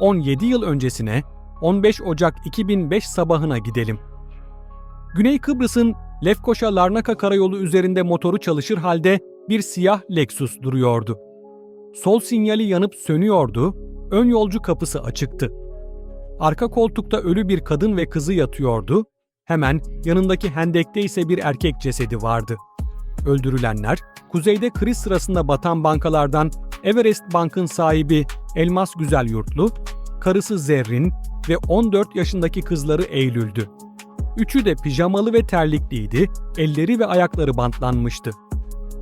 17 yıl öncesine 15 Ocak 2005 sabahına gidelim. Güney Kıbrıs'ın Lefkoşa-Larnaka karayolu üzerinde motoru çalışır halde bir siyah Lexus duruyordu. Sol sinyali yanıp sönüyordu, ön yolcu kapısı açıktı. Arka koltukta ölü bir kadın ve kızı yatıyordu, hemen yanındaki hendekte ise bir erkek cesedi vardı. Öldürülenler, kuzeyde kriz sırasında batan bankalardan Everest Bank'ın sahibi Elmas Güzel Yurtlu, karısı Zerrin ve 14 yaşındaki kızları Eylül'dü. Üçü de pijamalı ve terlikliydi, elleri ve ayakları bantlanmıştı.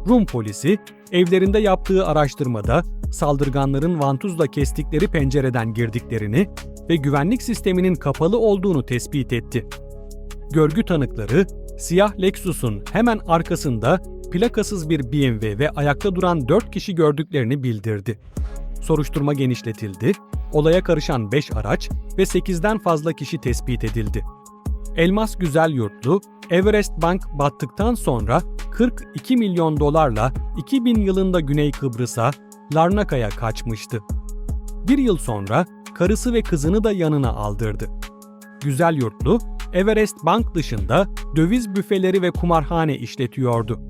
Rum polisi, evlerinde yaptığı araştırmada saldırganların vantuzla kestikleri pencereden girdiklerini ve güvenlik sisteminin kapalı olduğunu tespit etti. Görgü tanıkları, siyah Lexus'un hemen arkasında plakasız bir BMW ve ayakta duran 4 kişi gördüklerini bildirdi. Soruşturma genişletildi, olaya karışan 5 araç ve 8'den fazla kişi tespit edildi. Elmas Güzel Yurtlu, Everest Bank battıktan sonra 42 milyon dolarla 2000 yılında Güney Kıbrıs'a, Larnaka'ya kaçmıştı. Bir yıl sonra karısı ve kızını da yanına aldırdı. Güzel Yurtlu, Everest Bank dışında döviz büfeleri ve kumarhane işletiyordu.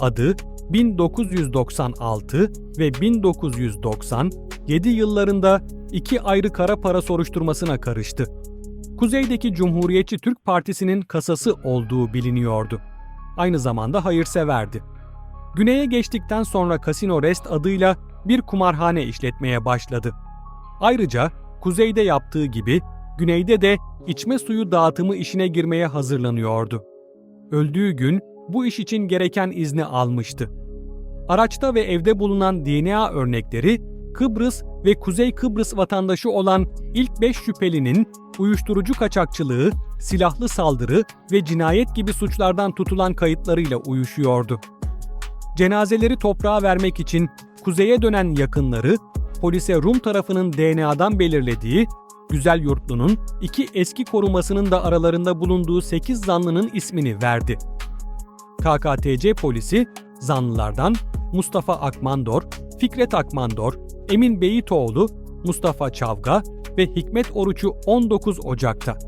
Adı 1996 ve 1997 yıllarında iki ayrı kara para soruşturmasına karıştı. Kuzeydeki Cumhuriyetçi Türk Partisi'nin kasası olduğu biliniyordu. Aynı zamanda hayırseverdi. Güney'e geçtikten sonra Casino Rest adıyla bir kumarhane işletmeye başladı. Ayrıca kuzeyde yaptığı gibi güneyde de içme suyu dağıtımı işine girmeye hazırlanıyordu. Öldüğü gün bu iş için gereken izni almıştı. Araçta ve evde bulunan DNA örnekleri Kıbrıs ve Kuzey Kıbrıs vatandaşı olan ilk 5 şüphelinin uyuşturucu kaçakçılığı, silahlı saldırı ve cinayet gibi suçlardan tutulan kayıtlarıyla uyuşuyordu. Cenazeleri toprağa vermek için kuzeye dönen yakınları, polise Rum tarafının DNA'dan belirlediği Güzel Yurtlu'nun iki eski korumasının da aralarında bulunduğu 8 zanlının ismini verdi. KKTC polisi zanlılardan Mustafa Akmandor, Fikret Akmandor, Emin Beyitoğlu, Mustafa Çavga ve Hikmet Oruç'u 19 Ocak'ta.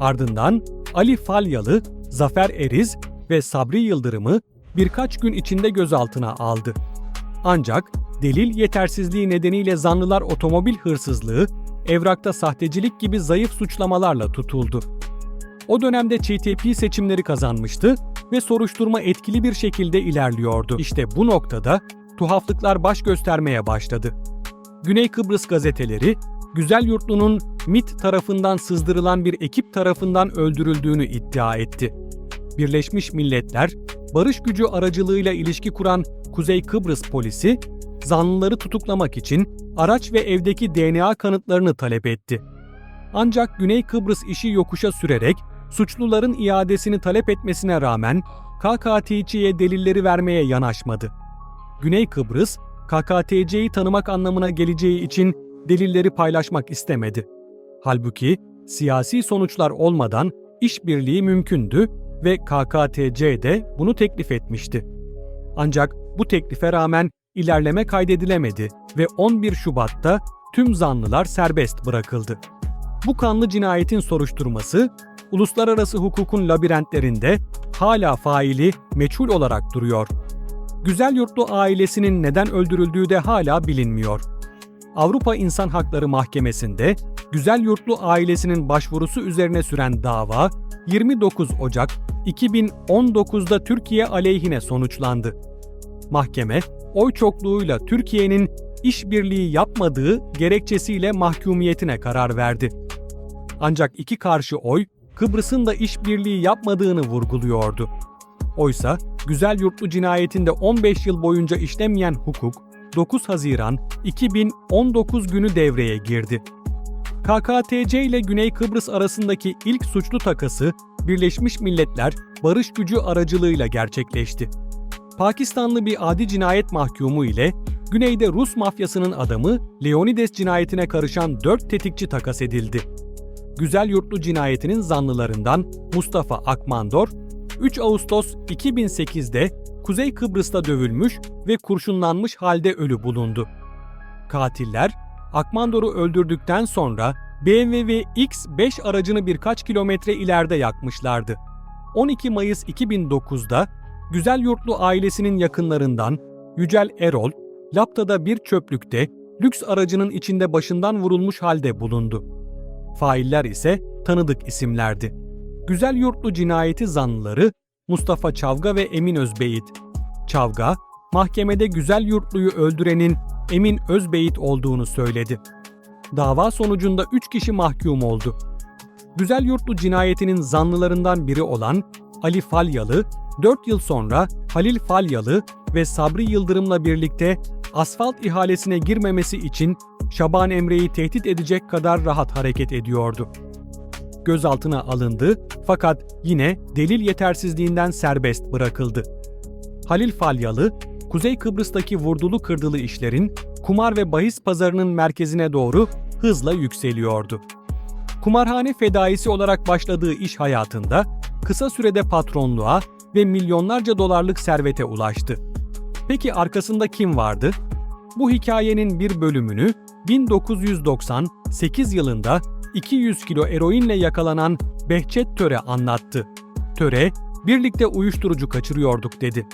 Ardından Ali Falyalı, Zafer Eriz ve Sabri Yıldırım'ı birkaç gün içinde gözaltına aldı. Ancak delil yetersizliği nedeniyle zanlılar otomobil hırsızlığı, evrakta sahtecilik gibi zayıf suçlamalarla tutuldu. O dönemde ÇTP seçimleri kazanmıştı ve soruşturma etkili bir şekilde ilerliyordu. İşte bu noktada tuhaflıklar baş göstermeye başladı. Güney Kıbrıs gazeteleri, Güzel Yurtlu'nun MIT tarafından sızdırılan bir ekip tarafından öldürüldüğünü iddia etti. Birleşmiş Milletler, barış gücü aracılığıyla ilişki kuran Kuzey Kıbrıs polisi, zanlıları tutuklamak için araç ve evdeki DNA kanıtlarını talep etti. Ancak Güney Kıbrıs işi yokuşa sürerek suçluların iadesini talep etmesine rağmen KKTC'ye delilleri vermeye yanaşmadı. Güney Kıbrıs, KKTC'yi tanımak anlamına geleceği için delilleri paylaşmak istemedi. Halbuki siyasi sonuçlar olmadan işbirliği mümkündü ve KKTC de bunu teklif etmişti. Ancak bu teklife rağmen ilerleme kaydedilemedi ve 11 Şubat'ta tüm zanlılar serbest bırakıldı. Bu kanlı cinayetin soruşturması, uluslararası hukukun labirentlerinde hala faili meçhul olarak duruyor. Güzel Yurtlu ailesinin neden öldürüldüğü de hala bilinmiyor. Avrupa İnsan Hakları Mahkemesi'nde Güzel Yurtlu ailesinin başvurusu üzerine süren dava 29 Ocak 2019'da Türkiye aleyhine sonuçlandı. Mahkeme, oy çokluğuyla Türkiye'nin işbirliği yapmadığı gerekçesiyle mahkumiyetine karar verdi. Ancak iki karşı oy Kıbrıs'ın da işbirliği yapmadığını vurguluyordu. Oysa Güzel Yurtlu cinayetinde 15 yıl boyunca işlemeyen hukuk 9 Haziran 2019 günü devreye girdi. KKTC ile Güney Kıbrıs arasındaki ilk suçlu takası Birleşmiş Milletler barış gücü aracılığıyla gerçekleşti. Pakistanlı bir adi cinayet mahkumu ile Güneyde Rus mafyasının adamı Leonides cinayetine karışan 4 tetikçi takas edildi. Güzel Yurtlu cinayetinin zanlılarından Mustafa Akmandor, 3 Ağustos 2008'de Kuzey Kıbrıs'ta dövülmüş ve kurşunlanmış halde ölü bulundu. Katiller, Akmandor'u öldürdükten sonra BMW X5 aracını birkaç kilometre ileride yakmışlardı. 12 Mayıs 2009'da Güzel Yurtlu ailesinin yakınlarından Yücel Erol, Lapta'da bir çöplükte lüks aracının içinde başından vurulmuş halde bulundu. Failler ise tanıdık isimlerdi. Güzel Yurtlu cinayeti zanlıları Mustafa Çavga ve Emin Özbeyit. Çavga, mahkemede Güzel Yurtlu'yu öldürenin Emin Özbeyit olduğunu söyledi. Dava sonucunda 3 kişi mahkum oldu. Güzel Yurtlu cinayetinin zanlılarından biri olan Ali Falyalı, 4 yıl sonra Halil Falyalı ve Sabri Yıldırım'la birlikte asfalt ihalesine girmemesi için Şaban Emre'yi tehdit edecek kadar rahat hareket ediyordu. Gözaltına alındı fakat yine delil yetersizliğinden serbest bırakıldı. Halil Falyalı, Kuzey Kıbrıs'taki vurdulu kırdılı işlerin kumar ve bahis pazarının merkezine doğru hızla yükseliyordu. Kumarhane fedaisi olarak başladığı iş hayatında kısa sürede patronluğa ve milyonlarca dolarlık servete ulaştı. Peki arkasında kim vardı? Bu hikayenin bir bölümünü 1998 yılında 200 kilo eroinle yakalanan Behçet Töre anlattı. Töre, birlikte uyuşturucu kaçırıyorduk dedi.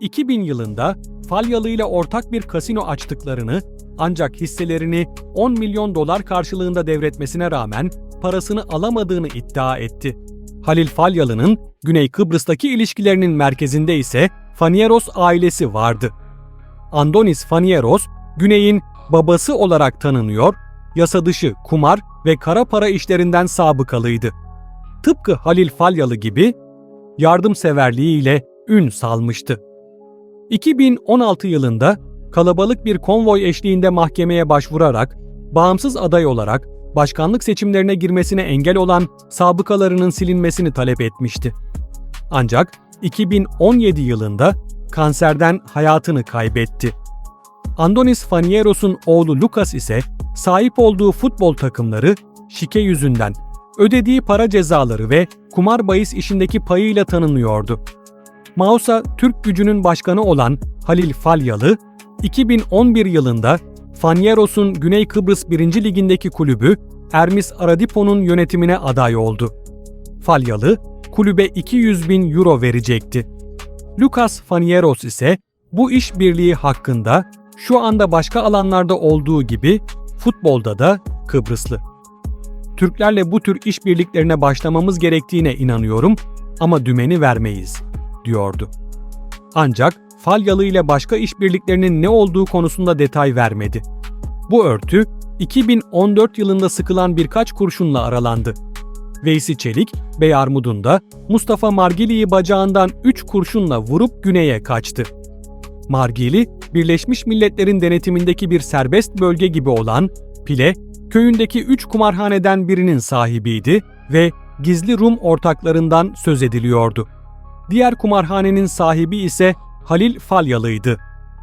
2000 yılında Falyalı ile ortak bir kasino açtıklarını ancak hisselerini 10 milyon dolar karşılığında devretmesine rağmen parasını alamadığını iddia etti. Halil Falyalı'nın Güney Kıbrıs'taki ilişkilerinin merkezinde ise Fanieros ailesi vardı. Andonis Fanieros, Güney'in babası olarak tanınıyor, yasa dışı kumar ve kara para işlerinden sabıkalıydı. Tıpkı Halil Falyalı gibi yardımseverliğiyle ün salmıştı. 2016 yılında kalabalık bir konvoy eşliğinde mahkemeye başvurarak bağımsız aday olarak başkanlık seçimlerine girmesine engel olan sabıkalarının silinmesini talep etmişti. Ancak 2017 yılında kanserden hayatını kaybetti. Andonis Fanieros'un oğlu Lucas ise sahip olduğu futbol takımları şike yüzünden ödediği para cezaları ve kumar bahis işindeki payıyla tanınıyordu. Mausa Türk gücünün başkanı olan Halil Falyalı, 2011 yılında Fanieros'un Güney Kıbrıs 1. Ligindeki kulübü Ermis Aradipo'nun yönetimine aday oldu. Falyalı, kulübe 200 bin euro verecekti. Lucas Fanieros ise bu işbirliği hakkında şu anda başka alanlarda olduğu gibi futbolda da Kıbrıslı. Türklerle bu tür işbirliklerine başlamamız gerektiğine inanıyorum ama dümeni vermeyiz, diyordu. Ancak Falyalı ile başka işbirliklerinin ne olduğu konusunda detay vermedi. Bu örtü 2014 yılında sıkılan birkaç kurşunla aralandı. Veysi Çelik, Beyarmudun'da Mustafa Margili'yi bacağından 3 kurşunla vurup güneye kaçtı. Margili, Birleşmiş Milletler'in denetimindeki bir serbest bölge gibi olan Pile, köyündeki 3 kumarhaneden birinin sahibiydi ve gizli Rum ortaklarından söz ediliyordu. Diğer kumarhanenin sahibi ise Halil Falyalı'ydı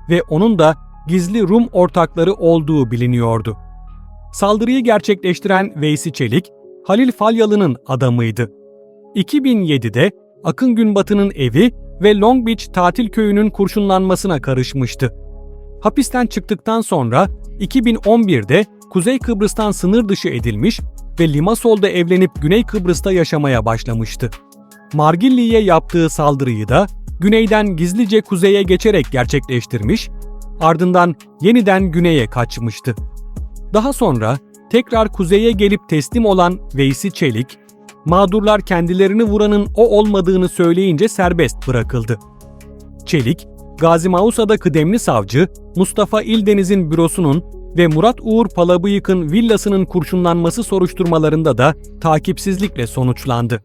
ve onun da gizli Rum ortakları olduğu biliniyordu. Saldırıyı gerçekleştiren Veysi Çelik, Halil Falyalı'nın adamıydı. 2007'de Akın Günbatı'nın evi ve Long Beach tatil köyünün kurşunlanmasına karışmıştı. Hapisten çıktıktan sonra 2011'de Kuzey Kıbrıs'tan sınır dışı edilmiş ve Limassol'da evlenip Güney Kıbrıs'ta yaşamaya başlamıştı. Margilli'ye yaptığı saldırıyı da güneyden gizlice kuzeye geçerek gerçekleştirmiş, ardından yeniden güneye kaçmıştı. Daha sonra tekrar kuzeye gelip teslim olan Veysi Çelik, mağdurlar kendilerini vuranın o olmadığını söyleyince serbest bırakıldı. Çelik, Gazi Mausa'da kıdemli savcı Mustafa İldeniz'in bürosunun ve Murat Uğur Palabıyık'ın villasının kurşunlanması soruşturmalarında da takipsizlikle sonuçlandı.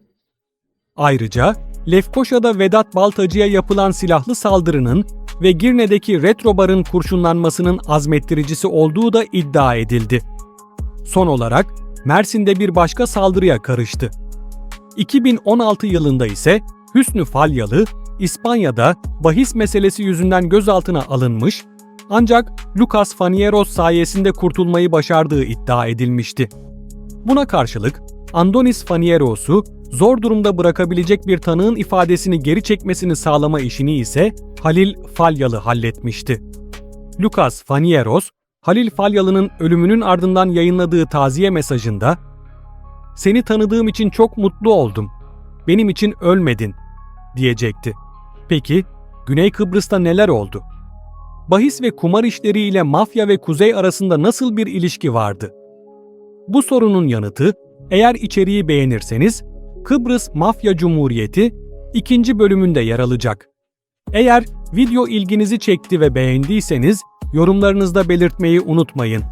Ayrıca Lefkoşa'da Vedat Baltacı'ya yapılan silahlı saldırının ve Girne'deki Retro Bar'ın kurşunlanmasının azmettiricisi olduğu da iddia edildi. Son olarak Mersin'de bir başka saldırıya karıştı. 2016 yılında ise Hüsnü Falyalı, İspanya'da bahis meselesi yüzünden gözaltına alınmış ancak Lucas Fanieros sayesinde kurtulmayı başardığı iddia edilmişti. Buna karşılık Andonis Fanieros'u zor durumda bırakabilecek bir tanığın ifadesini geri çekmesini sağlama işini ise Halil Falyalı halletmişti. Lucas Fanieros, Halil Falyalı'nın ölümünün ardından yayınladığı taziye mesajında "Seni tanıdığım için çok mutlu oldum. Benim için ölmedin." diyecekti. Peki Güney Kıbrıs'ta neler oldu? Bahis ve kumar işleriyle mafya ve kuzey arasında nasıl bir ilişki vardı? Bu sorunun yanıtı eğer içeriği beğenirseniz Kıbrıs Mafya Cumhuriyeti ikinci bölümünde yer alacak. Eğer video ilginizi çekti ve beğendiyseniz yorumlarınızda belirtmeyi unutmayın.